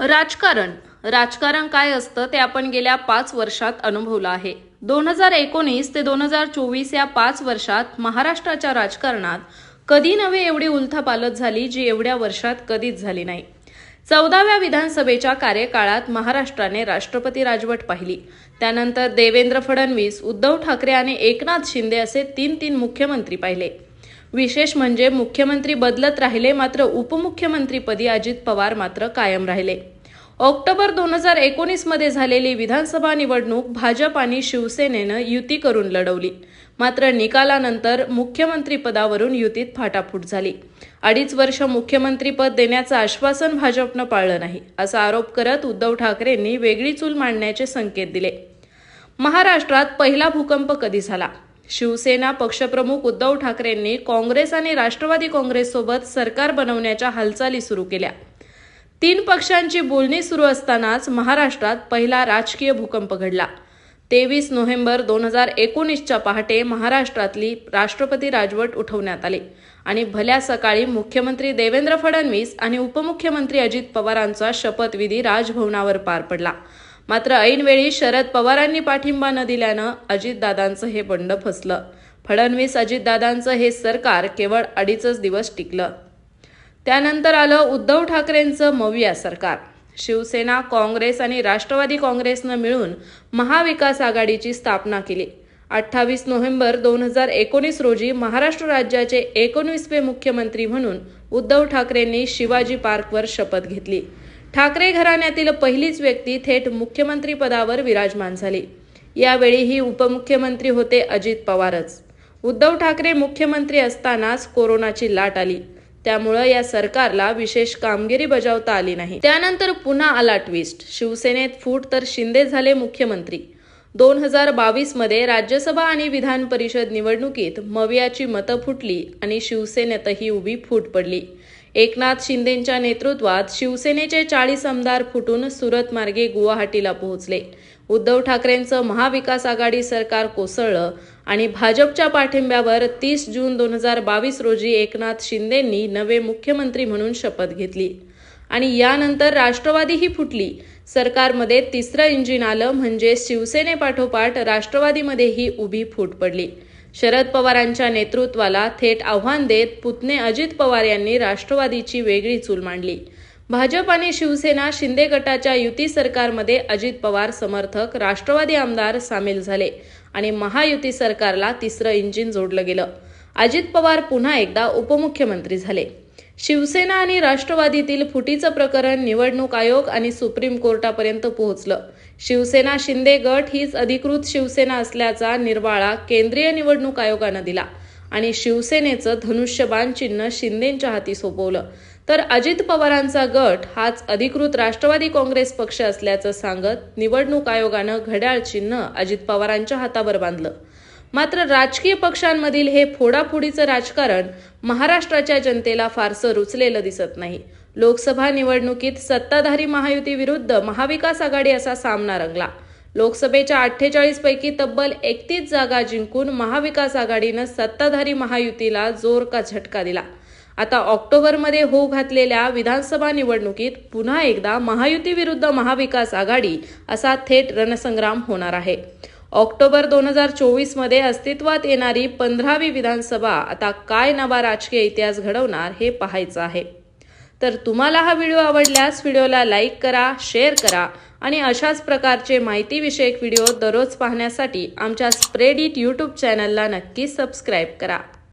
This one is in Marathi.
राजकारण. राजकारण काय असतं ते आपण गेल्या पाच वर्षात अनुभवलं आहे. दोन हजार एकोणीस ते दोन हजार चोवीस या पाच वर्षात महाराष्ट्राच्या राजकारणात कधी नव्हे एवढी उलथापालथ झाली जी एवढ्या वर्षात कधीच झाली नाही. चौदाव्या विधानसभेच्या कार्यकाळात महाराष्ट्राने राष्ट्रपती राजवट पाहिली. त्यानंतर देवेंद्र फडणवीस उद्धव ठाकरे आणि एकनाथ शिंदे असे तीन तीन मुख्यमंत्री पाहिले. विशेष म्हणजे मुख्यमंत्री बदलत राहिले मात्र उपमुख्यमंत्रीपदी अजित पवार मात्र कायम राहिले. ऑक्टोबर दोन हजार एकोणीसमध्ये झालेली विधानसभा निवडणूक भाजप आणि शिवसेनेनं युती करून लढवली. मात्र निकालानंतर मुख्यमंत्रीपदावरून युतीत फाटाफूट झाली. अडीच वर्ष मुख्यमंत्रीपद देण्याचं आश्वासन भाजपनं पाळलं नाही असा आरोप करत उद्धव ठाकरेंनी वेगळी चूल मांडण्याचे संकेत दिले. महाराष्ट्रात पहिला भूकंप कधी झाला? शिवसेना पक्षप्रमुख उद्धव ठाकरेंनी काँग्रेस आणि राष्ट्रवादी काँग्रेससोबत सरकार बनवण्याच्या हालचाली सुरू केल्या. तीन पक्षांची बोलणी सुरू असतानाच महाराष्ट्रात पहिला राजकीय भूकंप घडला. तेवीस नोव्हेंबर दोन हजार एकोणीसच्या पहाटे महाराष्ट्रातली राष्ट्रपती राजवट उठवण्यात आली आणि भल्या सकाळी मुख्यमंत्री देवेंद्र फडणवीस आणि उपमुख्यमंत्री अजित पवारांचा शपथविधी राजभवनावर पार पडला. मात्र ऐनवेळी शरद पवारांनी पाठिंबा न दिल्यानं अजितदादांचं हे बंड फसलं. फडणवीस अजितदादांचं हे सरकार केवळ अडीचच दिवस टिकलं. त्यानंतर आलं उद्धव ठाकरेंचं मविया सरकार. शिवसेना काँग्रेस आणि राष्ट्रवादी काँग्रेसनं मिळून महाविकास आघाडीची स्थापना केली. अठ्ठावीस नोव्हेंबर दोन हजार एकोणीस रोजी महाराष्ट्र राज्याचे एकोणीसवे मुख्यमंत्री म्हणून उद्धव ठाकरेंनी शिवाजी पार्कवर शपथ घेतली. ठाकरे घराण्यातील पहिलीच व्यक्ती थेट मुख्यमंत्री पदावर विराजमान झाली. यावेळीही उपमुख्यमंत्री होते अजित पवारच. उद्धव ठाकरे मुख्यमंत्री असतानाच कोरोनाची लाट आली. त्यामुळं या सरकारला विशेष कामगिरी बजावता आली नाही. त्यानंतर पुन्हा आला ट्विस्ट शिवसेनेत फूट तर शिंदे झाले मुख्यमंत्री. दोन हजार बावीसमध्ये राज्यसभा आणि विधान परिषद निवडणुकीत मवियाची मतं फुटली आणि शिवसेनेतही उभी फूट पडली. एकनाथ शिंदेंच्या नेतृत्वात शिवसेनेचे चाळीस आमदार फुटून सुरत मार्गे गुवाहाटीला पोहोचले. उद्धव ठाकरेंचं महाविकास आघाडी सरकार कोसळलं आणि भाजपच्या पाठिंब्यावर तीस जून दोन हजार बावीस रोजी एकनाथ शिंदेंनी नवे मुख्यमंत्री म्हणून शपथ घेतली. आणि यानंतर राष्ट्रवादीही फुटली. सरकारमध्ये तिसरं इंजिन आलं म्हणजे शिवसेनेपाठोपाठ राष्ट्रवादीमध्येही उभी फूट पडली. शरद पवारांच्या नेतृत्वाला थेट आव्हान देत पुतणे अजित पवार यांनी राष्ट्रवादीची वेगळी चूल मांडली. भाजप आणि शिवसेना शिंदे गटाच्या युती सरकारमध्ये अजित पवार समर्थक राष्ट्रवादी आमदार सामील झाले आणि महायुती सरकारला तिसरं इंजिन जोडलं गेलं. अजित पवार पुन्हा एकदा उपमुख्यमंत्री झाले. शिवसेना आणि राष्ट्रवादीतील फुटीचं प्रकरण निवडणूक आयोग आणि सुप्रीम कोर्टापर्यंत पोहोचलं. शिवसेना शिंदे गट हीच अधिकृत शिवसेना असल्याचा निर्वाळा केंद्रीय निवडणूक आयोगानं दिला आणि शिवसेनेचं धनुष्यबाण चिन्ह शिंदेंच्या हाती सोपवलं. तर अजित पवारांचा गट हाच अधिकृत राष्ट्रवादी काँग्रेस पक्ष असल्याचं सांगत निवडणूक आयोगानं घड्याळ चिन्ह अजित पवारांच्या हातावर बांधलं. मात्र राजकीय पक्षांमधील हे फोडाफोडीचं राजकारण महाराष्ट्राच्या जनतेला फारसं रुचलेलं दिसत नाही. लोकसभा निवडणुकीत सत्ताधारी महायुती विरुद्ध महाविकास आघाडी असा सामना रंगला. लोकसभेच्या अठ्ठेचाळीस पैकी तब्बल एकतीस जागा जिंकून महाविकास आघाडीनं सत्ताधारी महायुतीला जोर का झटका दिला. आता ऑक्टोबरमध्ये होऊ घातलेल्या विधानसभा निवडणुकीत पुन्हा एकदा महायुती विरुद्ध महाविकास आघाडी असा थेट रणसंग्राम होणार आहे. ऑक्टोबर दोन हजार चोवीसमध्ये अस्तित्वात येणारी पंधरावी विधानसभा आता काय नवा राजकीय इतिहास घडवणार हे पाहायचं आहे. तर तुम्हाला हा व्हिडिओ आवडल्यास व्हिडिओला लाईक करा शेअर करा आणि अशाच प्रकारचे माहितीविषयक व्हिडिओ दररोज पाहण्यासाठी आमच्या स्प्रेड इट यूट्यूब चॅनलला नक्की सबस्क्राईब करा.